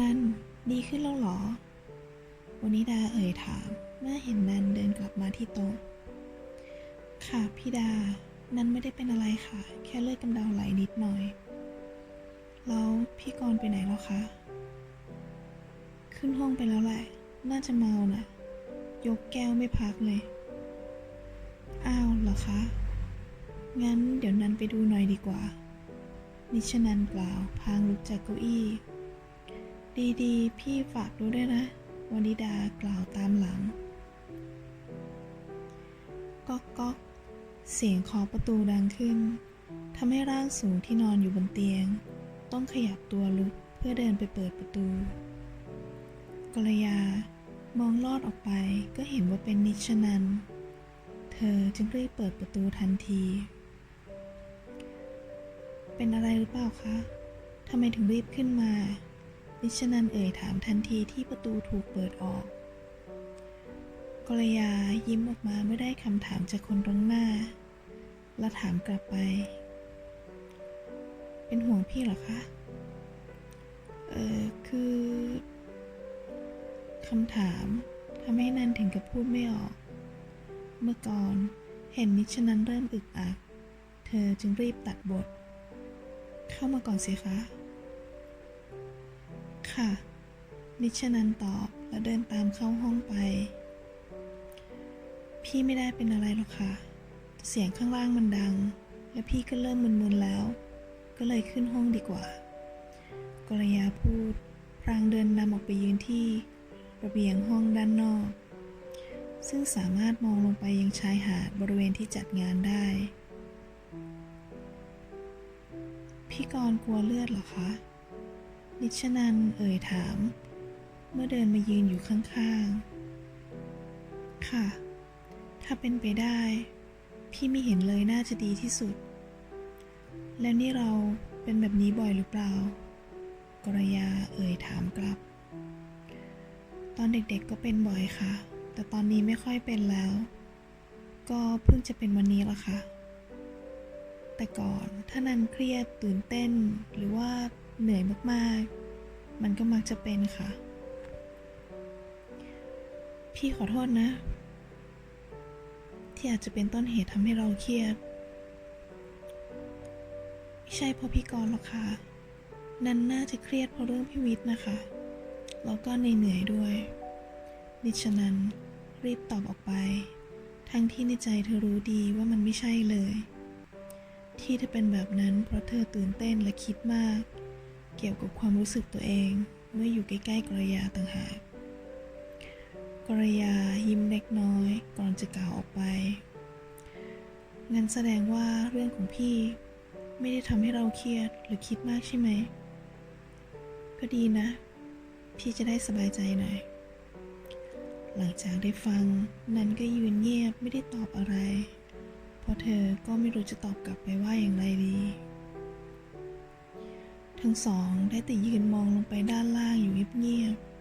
นันดีขึ้นแล้วเหรอวนิดาเอ่ยถามเมื่อเห็นนันเดินกลับมาที่โต๊ะ ค่ะพี่ดา นันไม่ได้เป็นอะไรค่ะ แค่เลือดกำเดาไหลนิดหน่อย แล้วพี่กรณ์ไปไหนแล้วคะ ขึ้นห้องไปแล้วแหละ น่าจะเมาน่ะ ยกแก้วไม่พักเลย อ้าวเหรอคะ งั้นเดี๋ยวนันไปดูหน่อยดีกว่านิชนันกล่าว พางลุกจากเก้าอี้ ดีๆ พี่ฝากดูด้วยนะ วนิดากล่าวตามหลังก๊อกก๊อกเสียงเคาะประตูดังขึ้นทำให้ร่างสูงที่นอนอยู่บนเตียง ต้องขยับตัวลุกเพื่อเดินไปเปิดประตู กรยามองลอดออกไปก็เห็นว่าเป็นนิชนัน เธอจึงรีบเปิดประตูทันที เป็นอะไรหรือเปล่าคะทำไมถึงรีบขึ้นมา นิชนันเอ่ยถามทันทีที่ประตูถูกเปิดออกกรยายิ้มออกมาเมื่อได้คำถามจากคนตรงหน้า และถามกลับไป เป็นห่วงพี่เหรอคะ เออคือคำถามทำให้นันถึงกับพูดไม่ออก เมื่อก่อนเห็นนิชนันเริ่มอึกอัก เธอจึงรีบตัดบท เข้ามาก่อนสิคะ ค่ะ นิชนันตอบและเดินตามเข้าห้องไป พี่ไม่ได้เป็นอะไรหรอกค่ะ เสียงข้างล่างมันดัง และพี่ก็เริ่มมึนๆแล้ว ก็เลยขึ้นห้องดีกว่า กรยาพูด พรางเดินนำออกไปยืนที่ระเบียงห้องด้านนอก ซึ่งสามารถมองลงไปยังชายหาดบริเวณที่จัดงานได้ พี่กรกลัวเลือดเหรอคะ นิชนันเอ่ยถาม เมื่อเดินมายืนอยู่ข้างๆ ค่ะ ถ้าเป็นไปได้ พี่ไม่เห็นเลยน่าจะดีที่สุด แล้วนี่เราเป็นแบบนี้บ่อยหรือเปล่า กรยาเอ่ยถามกลับ ตอนเด็กๆก็เป็นบ่อยค่ะ แต่ตอนนี้ไม่ค่อยเป็นแล้ว ก็เพิ่งจะเป็นวันนี้ละค่ะ แต่ก่อนถ้านันเครียดตื่นเต้นหรือว่า เหนื่อยมากๆ มันก็มักจะเป็นค่ะ พี่ขอโทษนะ ที่อาจจะเป็นต้นเหตุทำให้เราเครียด ไม่ใช่เพราะพี่กรณ์หรอกค่ะ นันน่าจะเครียดเพราะเรื่องพี่วิทย์นะคะ แล้วก็เหนื่อยด้วยนิชนันรีบตอบออกไป ทั้งที่ในใจเธอรู้ดีว่ามันไม่ใช่เลย ที่เธอเป็นแบบนั้นเพราะเธอตื่นเต้นและคิดมาก เกี่ยวกับความรู้สึกตัวเองเมื่ออยู่ใกล้ๆกรยาต่างหากกรยายิ้มเล็กน้อยก่อนจะกล่าวออกไป งั้นแสดงว่าเรื่องของพี่ไม่ได้ทำให้เราเครียดหรือคิดมากใช่ไหม ก็ดีนะ พี่จะได้สบายใจหน่อย หลังจากได้ฟังนันก็ยืนเงียบไม่ได้ตอบอะไร เพราะเธอก็ไม่รู้จะตอบกลับไปว่าอย่างไรดี ทั้งสองได้แต่ยืนมองลงไปด้านล่างอยู่เงียบๆ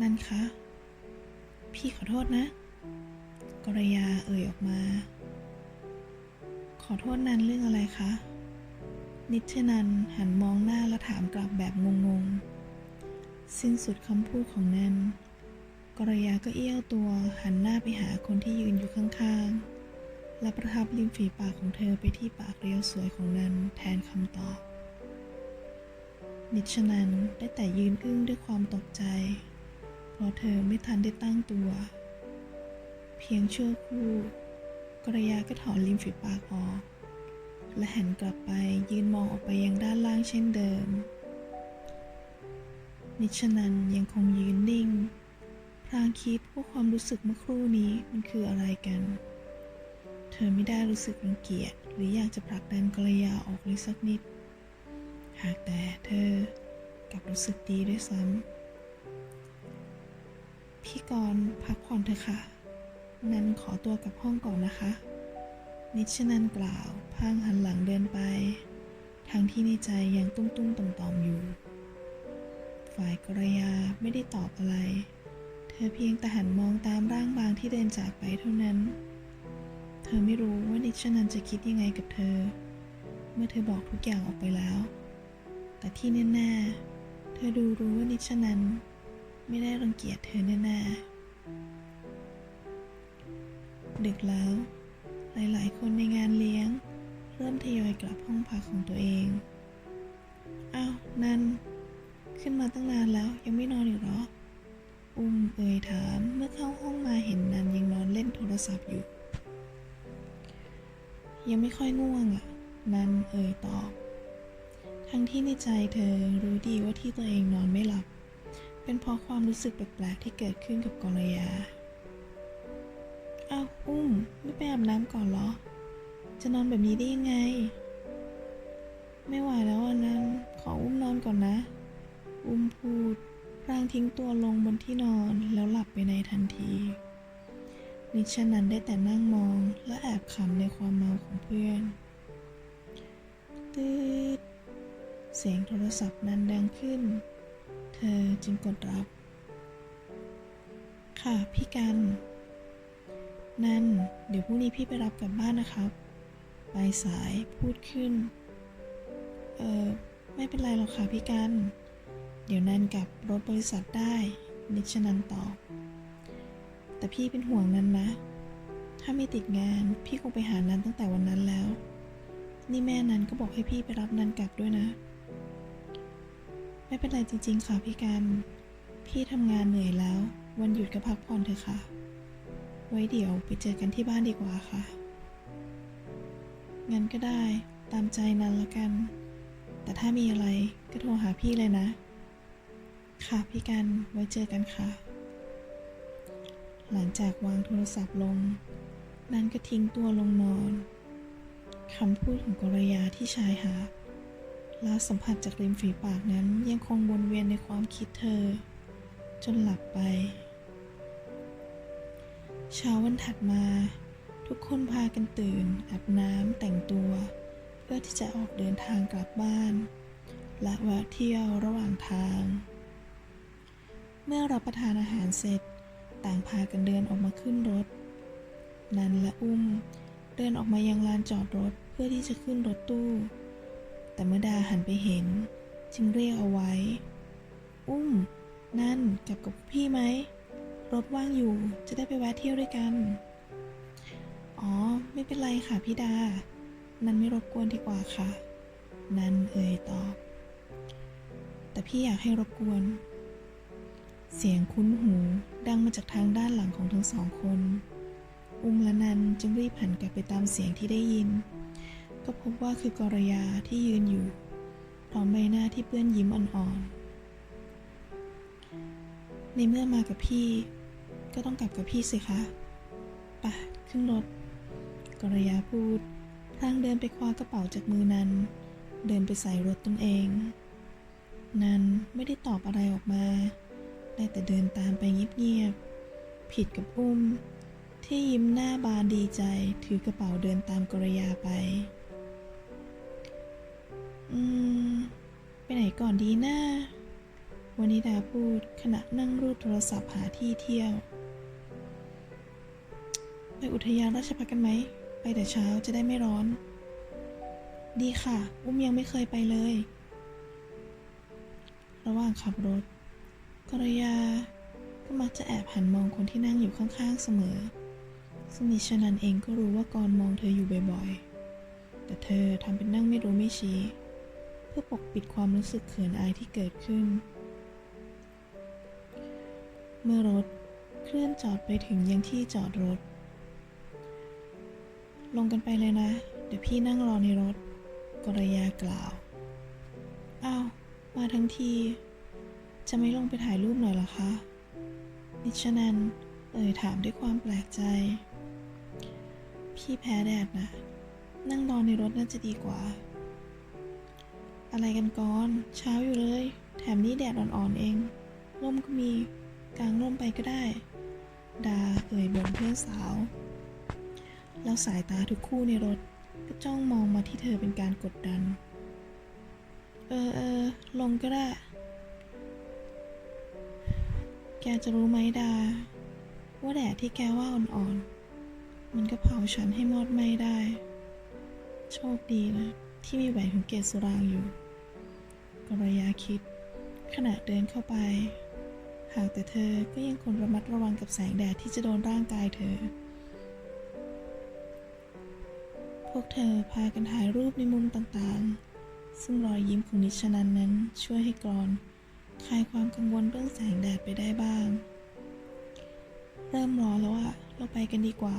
นันคะ พี่ขอโทษนะ กรยาเอ่ยออกมา ขอโทษนันเรื่องอะไรคะ นิชนันหันมองหน้าและถามกลับแบบงงๆ สิ้นสุดคำพูดของนันกรยาก็เอี้ยวตัวหันหน้าไปหาคนที่ยืนอยู่ข้างๆ และประทับริมฝีปากของเธอไปที่ปากเรียวสวยของนันแทนคำตอบ นิชนันได้แต่ยืนอึ้งด้วยความตกใจ เพราะเธอไม่ทันได้ตั้งตัว เพียงชั่วครู่กรยาก็ถอนริมฝีปากออก และหันกลับไปยืนมองออกไปยังด้านล่างเช่นเดิม นิชนันยังคงยืนนิ่ง พรางคิดว่าความรู้สึกเมื่อครู่นี้มันคืออะไรกัน เธอไม่ได้รู้สึกรังเกียจหรืออยากจะผลักดันกรยาออกเลยสักนิด หากแต่เธอกลับรู้สึกดีด้วยซ้ำ พี่กรณ์พักผ่อนเถอะค่ะ นันขอตัวกลับห้องก่อนนะคะ นิชนันกล่าวพางหันหลังเดินไป ทั้งที่ในใจยังตุ้มตุ้มต่อมต่อมๆอยู่ ฝ่ายกรยาไม่ได้ตอบอะไร เธอเพียงแต่หันมองตามร่างบางที่เดินจากไปเท่านั้น อไม่รู้ว่านิชนันจะคิดยังไงกับเธอ เมื่อเธอบอกทุกอย่างออกไปแล้ว แต่ที่แน่ๆ เธอดูรู้ว่านิชนันไม่ได้รังเกียจเธอแน่ๆดึกแล้ว หลายๆ คนในงานเลี้ยง เริ่มทยอยกลับห้องพักของตัวเองอ้าวนันขึ้นมาตั้งนานแล้วยังไม่นอนอีกหรอ อุ้มเอ่ยถามเมื่อเข้าห้องมาเห็นนันยังนอนเล่นโทรศัพท์อยู่ ยังไม่ค่อยง่วงอะ นันเอ่ยตอบ ทั้งที่ในใจเธอรู้ดีว่าที่ตัวเองนอนไม่หลับ เป็นเพราะความรู้สึกแปลกๆที่เกิดขึ้นกับกรยาอ้าวอุ้มไม่ไปอาบน้ำก่อนเหรอ จะนอนแบบนี้ได้ยังไง ไม่ไหวแล้วอันนั้นขออุ้มนอนก่อนนะ อุ้มพูดพลางทิ้งตัวลงบนที่นอนแล้วหลับไปในทันที นิชนันได้แต่นั่งมองและแอบขำในความเมาของเพื่อน ตืดเสียงโทรศัพท์นั้นดังขึ้น เธอจึงกดรับ ค่ะพี่กัน นั่น เดี๋ยวพรุ่งนี้พี่ไปรับกลับบ้านนะครับปลายสายพูดขึ้น เออไม่เป็นไรหรอกค่ะพี่กัน เดี๋ยวนันกลับรถบริษัทได้ นิชนันตอบ แต่พี่เป็นห่วงนันนะ ถ้าไม่ติดงานพี่คงไปหานันตั้งแต่วันนั้นแล้ว นี่แม่นันก็บอกให้พี่ไปรับนันกลับด้วยนะ ไม่เป็นไรจริง ๆ ค่ะพี่กัน พี่ทำงานเหนื่อยแล้ว วันหยุดก็พักผ่อนเถอะค่ะ ไว้เดี๋ยวไปเจอกันที่บ้านดีกว่าค่ะ งั้นก็ได้ตามใจนันละกัน แต่ถ้ามีอะไรก็โทรหาพี่เลยนะ ค่ะพี่กันไว้เจอกันค่ะ หลังจากวางโทรศัพท์ลง นันก็ทิ้งตัวลงนอน คำพูดของกรยาที่ชายหาดแล้วสัมผัสจากริมฝีปากนั้นยังคงวนเวียนในความคิดเธอ จนหลับไป เช้าวันถัดมา ทุกคนพากันตื่นอาบน้ำแต่งตัว เพื่อที่จะออกเดินทางกลับบ้าน และแวะเที่ยวระหว่างทาง เมื่อรับประทานอาหารเสร็จ ต่างพากันเดินออกมาขึ้นรถ นันและอุ้ม เดินออกมายังลานจอดรถเพื่อที่จะขึ้นรถตู้ แต่เมื่อดาหันไปเห็น จึงเรียกเอาไว้ อุ้ม นั่นกลับกับพี่ไหม รถว่างอยู่จะได้ไปแวะเที่ยวด้วยกัน อ๋อ ไม่เป็นไรค่ะพี่ดา นันไม่รบกวนดีกว่าค่ะ นันเอ่ยตอบ แต่พี่อยากให้รบกวน เสียงคุ้นหูดังมาจากทางด้านหลังของทั้งสองคน อุ้มและนันจึงรีบหันกลับไปตามเสียงที่ได้ยิน ก็พบว่าคือกรยาที่ยืนอยู่ พร้อมใบหน้าที่เปื้อนยิ้มอ่อนๆ ในเมื่อมากับพี่ ก็ต้องกลับกับพี่สิคะไปะขึ้นรถ กรยาพูดพลางเดินไปคว้ากระเป๋าจากมือนัน เดินไปใส่รถตนเอง นันไม่ได้ตอบอะไรออกมา ได้แต่เดินตามไปเงียบๆ ผิดกับอุ้ม ที่ยิ้มหน้าบานดีใจถือกระเป๋าเดินตามกรยาไป อืม ไปไหนก่อนดีนะวานิดาพูดขณะนั่งรูดโทรศัพท์หาที่เที่ยว ไปอุทยานราชพักกันไหม ไปแต่เช้าจะได้ไม่ร้อน ดีค่ะ อุ้มยังไม่เคยไปเลย ระหว่างขับรถ กรยา ก็มักจะแอบหันมองคนที่นั่งอยู่ข้างๆเสมอ ซึ่งนิชนันเองก็รู้ว่ากรมองเธออยู่บ่อยๆ แต่เธอทำเป็นนั่งไม่รู้ไม่ชี้ เพื่อปกปิดความรู้สึกเขินอายที่เกิดขึ้น เมื่อรถเคลื่อนจอดไปถึงยังที่จอดรถ ลงกันไปเลยนะ เดี๋ยวพี่นั่งรอในรถ กรยากล่าว อ้าว มาทั้งที จะไม่ลงไปถ่ายรูปหน่อยเหรอคะ นิชนันเอ่ยถามด้วยความแปลกใจ พี่แพ้แดดนะ นั่งรอนในรถน่าจะดีกว่า อะไรกันก่อน เช้าอยู่เลย แถมนี่แดดอ่อนๆเอง ร่มก็มีกางร่มไปก็ได้ ดาเอ่ยบ่นเพื่อนสาว แล้วสายตาทุกคู่ในรถก็จ้องมองมาที่เธอเป็นการกดดัน เออเออลงก็ได้ แกจะรู้ไหมดา ว่าแดดที่แกว่าอ่อนๆ มันก็เผาฉันให้มอดไหม้ได้ โชคดีนะ ที่มีแหวนของเกศสุรางอยู่กรยาคิด ขณะเดินเข้าไป หากแต่เธอก็ยังคงระมัดระวังกับแสงแดดที่จะโดนร่างกายเธอ พวกเธอพากันถ่ายรูปในมุมต่างๆ ซึ่งรอยยิ้มของนิชนันนั้นช่วยให้กรอน คลายความกังวลเรื่องแสงแดดไปได้บ้าง เริ่มร้อนแล้วอะเราไปกันดีกว่า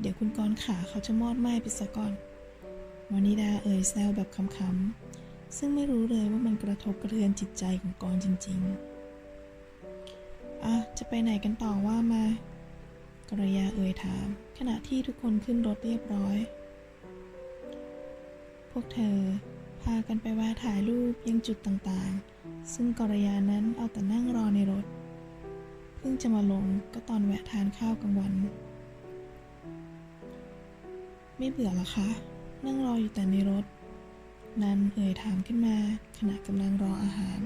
เดี๋ยวคุณกรขาเขาจะมอดไหม้ไปซะก่อนวานิดาเอ่ยแซวแบบขำๆซึ่งไม่รู้เลยว่ามันกระทบกระเทือนจิตใจของกรจริง ๆอะจะไปไหนกันต่อว่ามากรยาเอ่ยถาม ขณะที่ทุกคนขึ้นรถเรียบร้อย พวกเธอพากันไปแวะถ่ายรูปยังจุดต่างๆ ซึ่งกรยานั้นเอาแต่นั่งรอในรถ เพิ่งจะมาลงก็ตอนแวะทานข้าวกลางวัน ไม่เบื่อหรอคะ นั่งรออยู่แต่ในรถ นันเอ่ยถามขึ้นมาขณะกำลังรออาหาร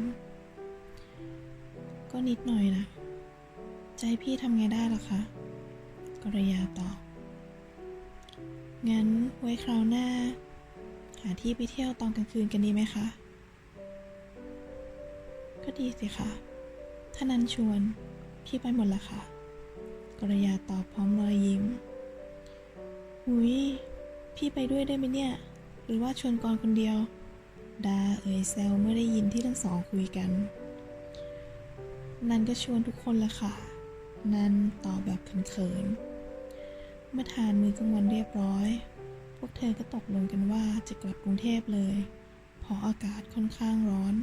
ก็นิดหน่อยนะ ใจพี่ทำไงได้ล่ะคะ กรยาตอบ งั้นไว้คราวหน้า หาที่ไปเที่ยวตอนกลางคืนกันดีไหมคะ ก็ดีสิคะถ้านันชวน พี่ไปหมดละค่ะ กรยาตอบพร้อมรอยยิ้มหุยพี่ไปด้วยได้ไหมเนี่ย หรือว่าชวนกรคนเดียว ดาเอ่ยแซวเมื่อได้ยินที่ทั้งสองคุยกัน นันก็ชวนทุกคนละค่ะ นันตอบแบบเขินๆ เมื่อทานมือกลางวันเรียบร้อย พวกเธอก็ตกลงกันว่าจะกลับกรุงเทพเลย เพราะอากาศค่อนข้างร้อน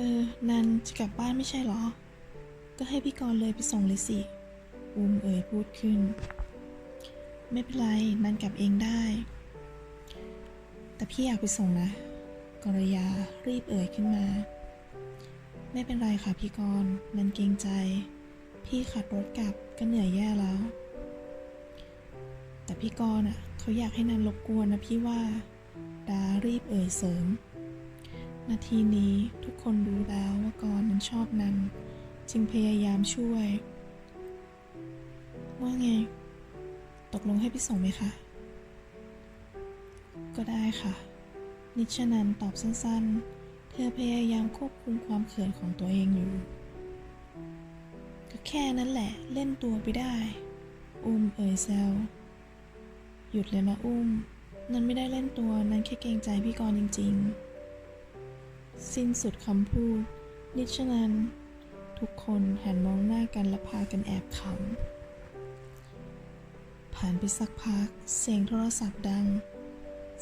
เออ นันจะกลับบ้านไม่ใช่เหรอ ก็ให้พี่กรณ์เลยไปส่งเลยสิอูมเอ่ยพูดขึ้น ไม่เป็นไร นันกลับเองได้ แต่พี่อยากไปส่งนะกรยารีบเอ่ยขึ้นมา ไม่เป็นไรค่ะพี่กรณ์นันเกรงใจ พี่ขับรถกลับก็เหนื่อยแย่แล้ว แต่พี่กรณ์อะ เขาอยากให้นันรบกวนนะพี่ว่า ดารีบเอ่ยเสริม นาทีนี้ทุกคนรู้แล้วว่ากรนั้นชอบนันจึงพยายามช่วย ว่าไง ตกลงให้พี่ส่งไหมคะ ก็ได้ค่ะ นิชนันตอบสั้นๆ เธอพยายามควบคุมความเขินของตัวเองอยู่ ก็แค่นั้นแหละเล่นตัวไปได้ อุ้มเอ่ยแซวหยุดเลยนะอุ้ม นันไม่ได้เล่นตัวนันแค่เกรงใจพี่กรณ์จริง ๆ สิ้นสุดคำพูด นิชนั้น ทุกคนหันมองหน้ากันและพากันแอบขำ ผ่านไปสักพัก เสียงโทรศัพท์ดัง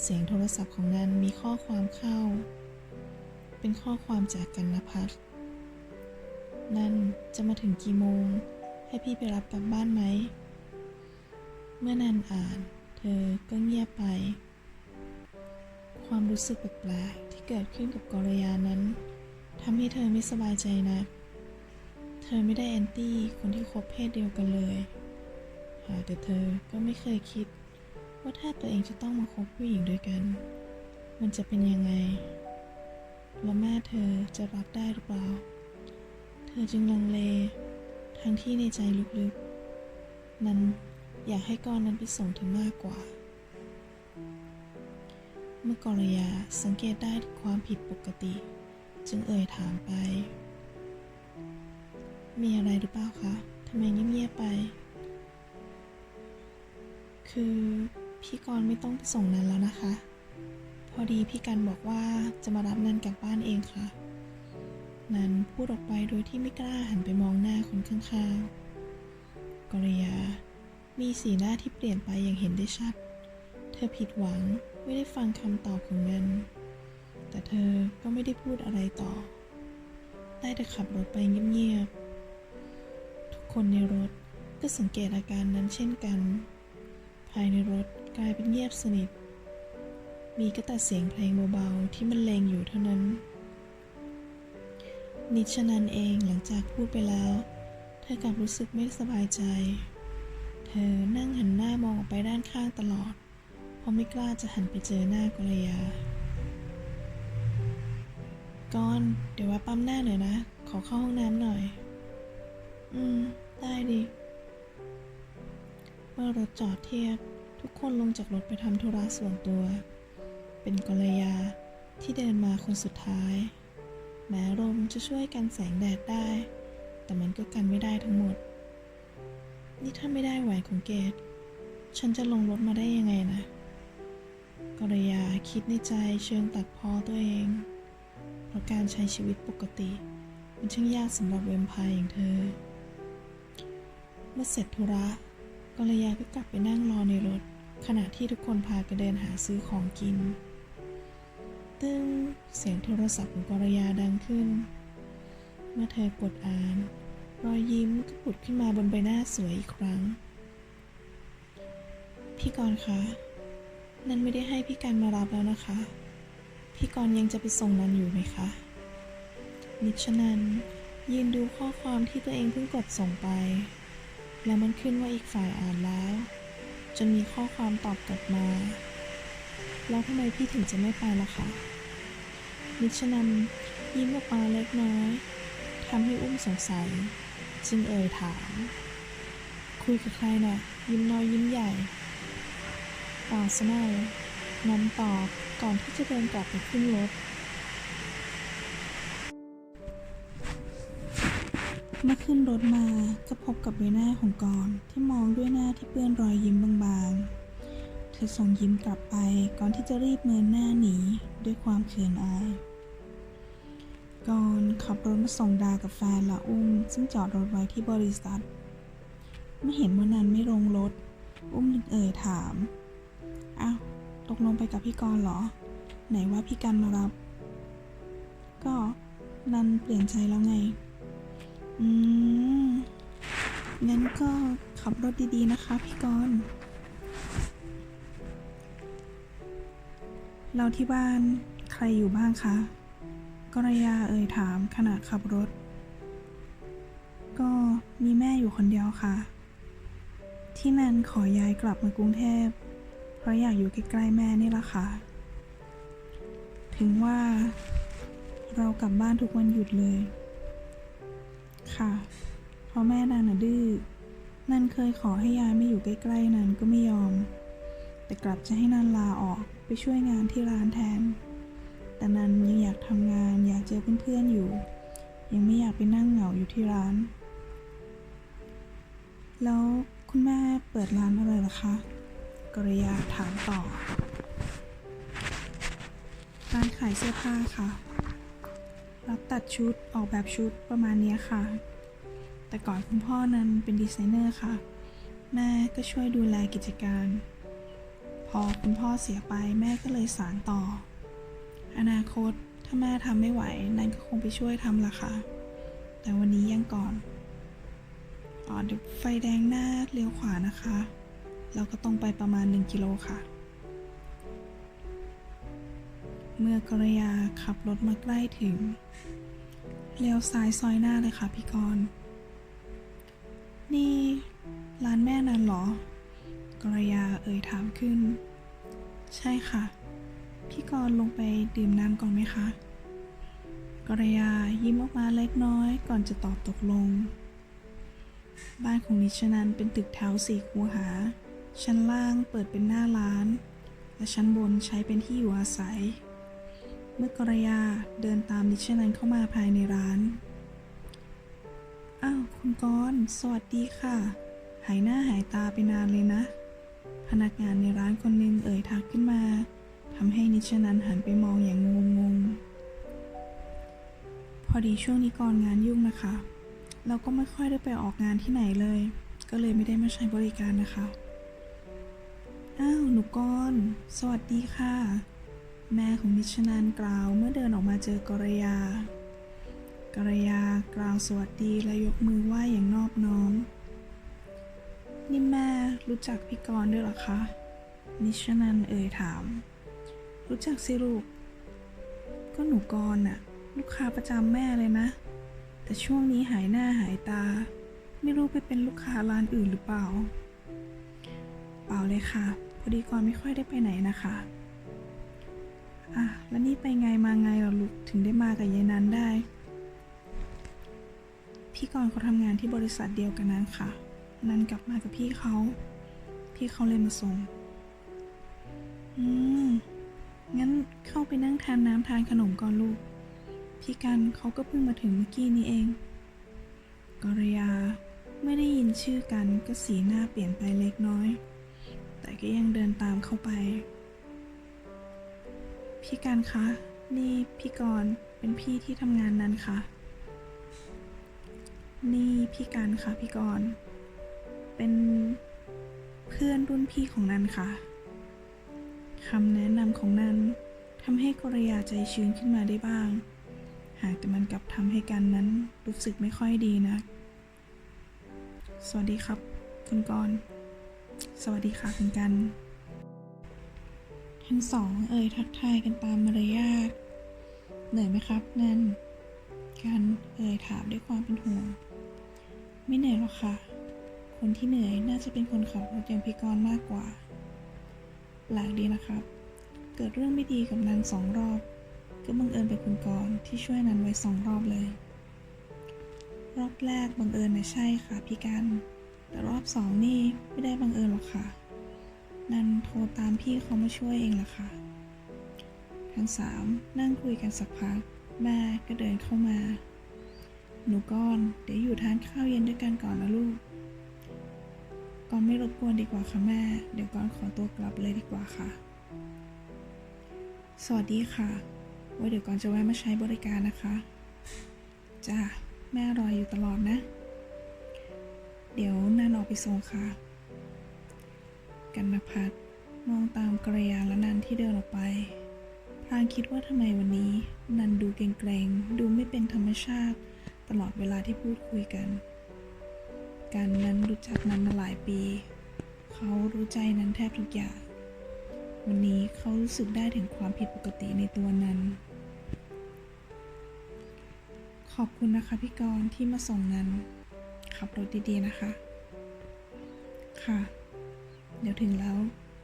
เสียงโทรศัพท์ของนันมีข้อความเข้า เป็นข้อความจากกันนพัฒน์นันจะมาถึงกี่โมง ให้พี่ไปรับกลับบ้านไหม เมื่อนันอ่าน เธอก็เงียบไป ความรู้สึกแปลก เกิดขึ้นกับกรยานั้นทำให้เธอไม่สบายใจนะเธอไม่ได้แอนตี้คนที่คบเพศเดียวกันเลยหาแต่เธอก็ไม่เคยคิด ว่าถ้าตัวเองจะต้องมาคบผู้หญิงด้วยกัน มันจะเป็นยังไง และแม่เธอจะรับได้หรือเปล่า เธอจึงลังเล ทั้งที่ในใจลึกๆ นั้นอยากให้กรนั้นไปส่งเธอมากกว่า เมื่อกรยาสังเกตได้ความผิดปกติ จึงเอ่ยถามไป มีอะไรหรือเปล่าคะทำไมเงียบๆไป คือพี่กรณ์ไม่ต้องไปส่งนันแล้วนะคะ พอดีพี่กันบอกว่าจะมารับนันกลับบ้านเองค่ะ นันพูดออกไปโดยที่ไม่กล้าหันไปมองหน้าคนข้างๆกรยา มีสีหน้าที่เปลี่ยนไปอย่างเห็นได้ชัด เธอผิดหวัง ไม่ได้ฟังคำตอบของนัน แต่เธอก็ไม่ได้พูดอะไรต่อ ได้แต่ขับรถไปเงียบๆ ทุกคนในรถก็สังเกตอาการนั้นเช่นกัน ภายในรถกลายเป็นเงียบสนิท มีก็แต่เสียงเพลงเบาๆที่มันเลงอยู่เท่านั้น นิชนันเองหลังจากพูดไปแล้ว เธอกลับรู้สึกไม่สบายใจ เธอนั่งหันหน้ามองออกไปด้านข้างตลอด ราะไม่กล้าจะหันไปเจอหน้ากรยาก่อน เดี๋ยวแวะปั๊มหน้าหน่อยนะ ขอเข้าห้องน้ำหน่อย อืม ได้ดิ เมื่อรถจอดเทียบ ทุกคนลงจากรถไปทำธุระส่วนตัว เป็นกรยาที่เดินมาคนสุดท้าย แม้ลมจะช่วยกันแสงแดดได้ แต่มันก็กันไม่ได้ทั้งหมด นี่ถ้าไม่ได้แหวนของเกดฉันจะลงรถมาได้ยังไงนะ กรยาคิดในใจเชิงตัดพ้อตัวเอง เพราะการใช้ชีวิตปกติ มันช่างยากสำหรับเวมไพร์อย่างเธอ เมื่อเสร็จธุระกรยาก็กลับไปนั่งรอในรถ ขณะที่ทุกคนพากันเดินหาซื้อของกิน ตึ้งเสียงโทรศัพท์ของกรยาดังขึ้น เมื่อเธอกดอ่านรอยยิ้มก็ผุดขึ้นมาบนใบหน้าสวยอีกครั้ง พี่กรณ์คะ นันไม่ได้ให้พี่การมารับแล้วนะคะ พี่กรณ์ยังจะไปส่งนันอยู่ไหมคะ นิชนันยืนดูข้อความที่ตัวเองเพิ่งกดส่งไป แล้วมันขึ้นว่าอีกฝ่ายอ่านแล้ว จนมีข้อความตอบกลับมา แล้วทำไมพี่ถึงจะไม่ไปล่ะคะ นิชนันยิ้มออกมาเล็กน้อยทำให้อุ้มสงสัย จึงเอ่ยถาม คุยกับใครน่ะ ยิ้มน้อยยิ้มใหญ่ เปาซะหน่อยนันตอบก่อนที่จะเดินกลับไปขึ้นรถเมื่อขึ้นรถมาก็พบกับใบหน้าของกรณ์ที่มองด้วยหน้าที่เปื้อนรอยยิ้มบางๆ เธอส่งยิ้มกลับไปก่อนที่จะรีบเมินหน้าหนีด้วยความเขินอายกรณ์ขับรถมาส่งดากับแฟนละอุ้ม ซึ่งจอดรถไว้ที่บริษัท เมื่อเห็นว่านันไม่ลงรถ อุ้มจึงเอ่ยถาม อ้าวตกลงไปกับพี่กรณ์เหรอ ไหนว่าพี่กันมารับ ก็นันเปลี่ยนใจแล้วไง อืม งั้นก็ขับรถดีๆนะคะพี่กรณ์เราที่บ้านใครอยู่บ้างคะกรยาเอ่ยถามขณะขับรถ ก็มีแม่อยู่คนเดียวค่ะ ที่นันขอย้ายกลับมากรุงเทพเพ ราะอยากอยู่ใกล้ๆแม่นี่ละค่ะ ถึงว่าเรากลับบ้านทุกวันหยุดเลย ค่ะ เพราะแม่นันน่ะดื้อ นันเคยขอให้ยายไม่อยู่ใกล้ๆนันก็ไม่ยอม แต่กลับจะให้นันลาออกไปช่วยงานที่ร้านแทน แต่นันยังอยากทำงานอยากเจอเพื่อนๆอยู่ ยังไม่อยากไปนั่งเหงาอยู่ที่ร้าน แล้วคุณแม่เปิดร้านอะไรล่ะคะ กริยาถามต่อ ร้านขายเสื้อผ้าค่ะ รับตัดชุดออกแบบชุดประมาณนี้ค่ะ แต่ก่อนคุณพ่อนั้นเป็นดีไซเนอร์ค่ะ แม่ก็ช่วยดูแลกิจการ พอคุณพ่อเสียไปแม่ก็เลยสานต่อ อนาคตถ้าแม่ทำไม่ไหวนั่นก็คงไปช่วยทำละค่ะ แต่วันนี้ยังก่อนอ๋อเดี๋ยวไฟแดงหน้าเลี้ยวขวานะคะ เราก็ต้องไปประมาณ 1 กิโลค่ะ เมื่อกรยาขับรถมาใกล้ถึง เลี้ยวซ้ายซอยหน้าเลยค่ะพี่กรณ์นี่ร้านแม่นันเหรอ กรยาเอ่ยถามขึ้น ใช่ค่ะ พี่กรณ์ลงไปดื่มน้ำก่อนไหมคะ กรยายิ้มออกมาเล็กน้อยก่อนจะตอบตกลง บ้านของนิชนันเป็นตึกแถวสี่คูหา ชั้นล่างเปิดเป็นหน้าร้าน และชั้นบนใช้เป็นที่อยู่อาศัย เมื่อกรยาเดินตามนิชนันเข้ามาภายในร้าน อ้าวคุณกรณ์สวัสดีค่ะ หายหน้าหายตาไปนานเลยนะ พนักงานในร้านคนหนึ่งเอ่ยทักขึ้นมาทำให้นิชนันหันไปมองอย่างงงงพอดีช่วงนี้กรงานยุ่งนะคะ เราก็ไม่ค่อยได้ไปออกงานที่ไหนเลย ก็เลยไม่ได้มาใช้บริการนะคะ อ้าวหนูกรณ์สวัสดีค่ะ แม่ของนิชนันกล่าวเมื่อเดินออกมาเจอกรยากรยากล่าวสวัสดีและยกมือไหว้อย่างนอบน้อม นี่แม่รู้จักพี่กรด้วยหรอคะ นิชนันเอ่ยถาม รู้จักสิลูก ก็หนูกรน่ะ ลูกค้าประจำแม่เลยนะ แต่ช่วงนี้หายหน้าหายตา ไม่รู้ไปเป็นลูกค้าร้านอื่นหรือเปล่า เปล่าเลยค่ะ อดีกรณ์ไม่ค่อยได้ไปไหนนะคะอะแล้วนี่ไปไงมาไงล่ะลูกถึงได้มากับยายนันได้ พี่กรณ์เขาทำงานที่บริษัทเดียวกันนั้นค่ะ นันกลับมากับพี่เขา พี่เขาเลยมาส่ง อืม งั้นเข้าไปนั่งทานน้ำทานขนมก่อนลูก พี่กันเขาก็เพิ่งมาถึงเมื่อกี้นี้เองกรยาไม่ได้ยินชื่อกันก็สีหน้าเปลี่ยนไปเล็กน้อย ก็ยังเดินตามเข้าไป พี่กันคะ นี่พี่กรณ์เป็นพี่ที่ทำงานนั้นค่ะ นี่พี่กันค่ะพี่กรณ์เป็นเพื่อนรุ่นพี่ของนันค่ะคำแนะนำของนันทำให้กรยาใจชื้นขึ้นมาได้บ้าง หากแต่มันกลับทำให้กันนั้นรู้สึกไม่ค่อยดีนะสวัสดีครับ คุณกรณ์ สวัสดีค่ะคุณกัน ทั้งสองเอ่ยทักทายกันตามมารยาท เหนื่อยไหมครับนันกันเอ่ยถามด้วยความเป็นห่วง ไม่เหนื่อยหรอกค่ะ คนที่เหนื่อยน่าจะเป็นคนขับรถอย่างพี่กรณ์มากกว่าแปลกดีนะครับ เกิดเรื่องไม่ดีกับนันสองรอบ ก็บังเอิญเป็นคุณกรณ์ที่ช่วยนันไว้สองรอบเลย รอบแรกบังเอิญนะใช่ค่ะพี่กัน แต่รอบสองนี่ไม่ได้บังเอิญหรอกค่ะ นันโทรตามพี่เขามาช่วยเองล่ะค่ะ ทั้งสามนั่งคุยกันสักพัก แม่ก็เดินเข้ามา หนูก้อนเดี๋ยวอยู่ทานข้าวเย็นด้วยกันก่อนนะลูกก่อนไม่รบกวนดีกว่าค่ะแม่ เดี๋ยวก่อนขอตัวกลับเลยดีกว่าค่ะ สวัสดีค่ะไว้เดี๋ยวก่อนจะแวะมาใช้บริการนะคะ จ้าแม่รออยู่ตลอดนะ เดี๋ยวนันออกไปส่งค่ะ กันนพัฒมองตามกระยาและนันที่เดินออกไปพลางคิดว่าทำไมวันนี้ นันดูเกรงๆ ดูไม่เป็นธรรมชาติ ตลอดเวลาที่พูดคุยกัน การนั้นรู้จักนันมาหลายปี เขารู้ใจนันแทบทุกอย่าง วันนี้เขารู้สึกได้ถึงความผิดปกติในตัวนันขอบคุณนะคะพี่กรณ์ที่มาส่งนัน ขับรถดีๆนะคะ ค่ะ เดี๋ยวถึงแล้ว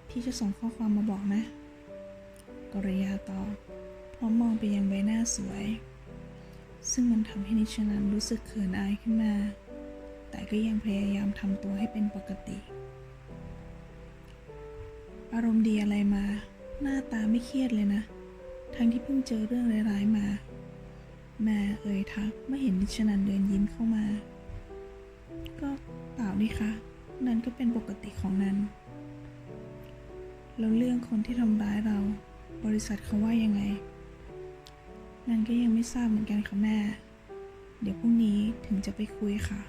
พี่จะส่งข้อความมาบอกนะกรยาตอบพร้อมมองไปยังใบหน้าสวย ซึ่งมันทำให้นิชนันรู้สึกเขินอายขึ้นมา แต่ก็ยังพยายามทำตัวให้เป็นปกติ อารมณ์ดีอะไรมา หน้าตาไม่เครียดเลยนะ ทั้งที่เพิ่งเจอเรื่องร้ายๆมา แม่เอ่ยทักเมื่อเห็นนิชนันเดินยิ้มเข้ามา ก็เปล่านี่คะนันก็เป็นปกติของนันแล้วเรื่องคนที่ทำร้ายเรา บริษัทเขาว่ายังไง นันก็ยังไม่ทราบเหมือนกันค่ะแม่ เดี๋ยวพรุ่งนี้ถึงจะไปคุยค่ะ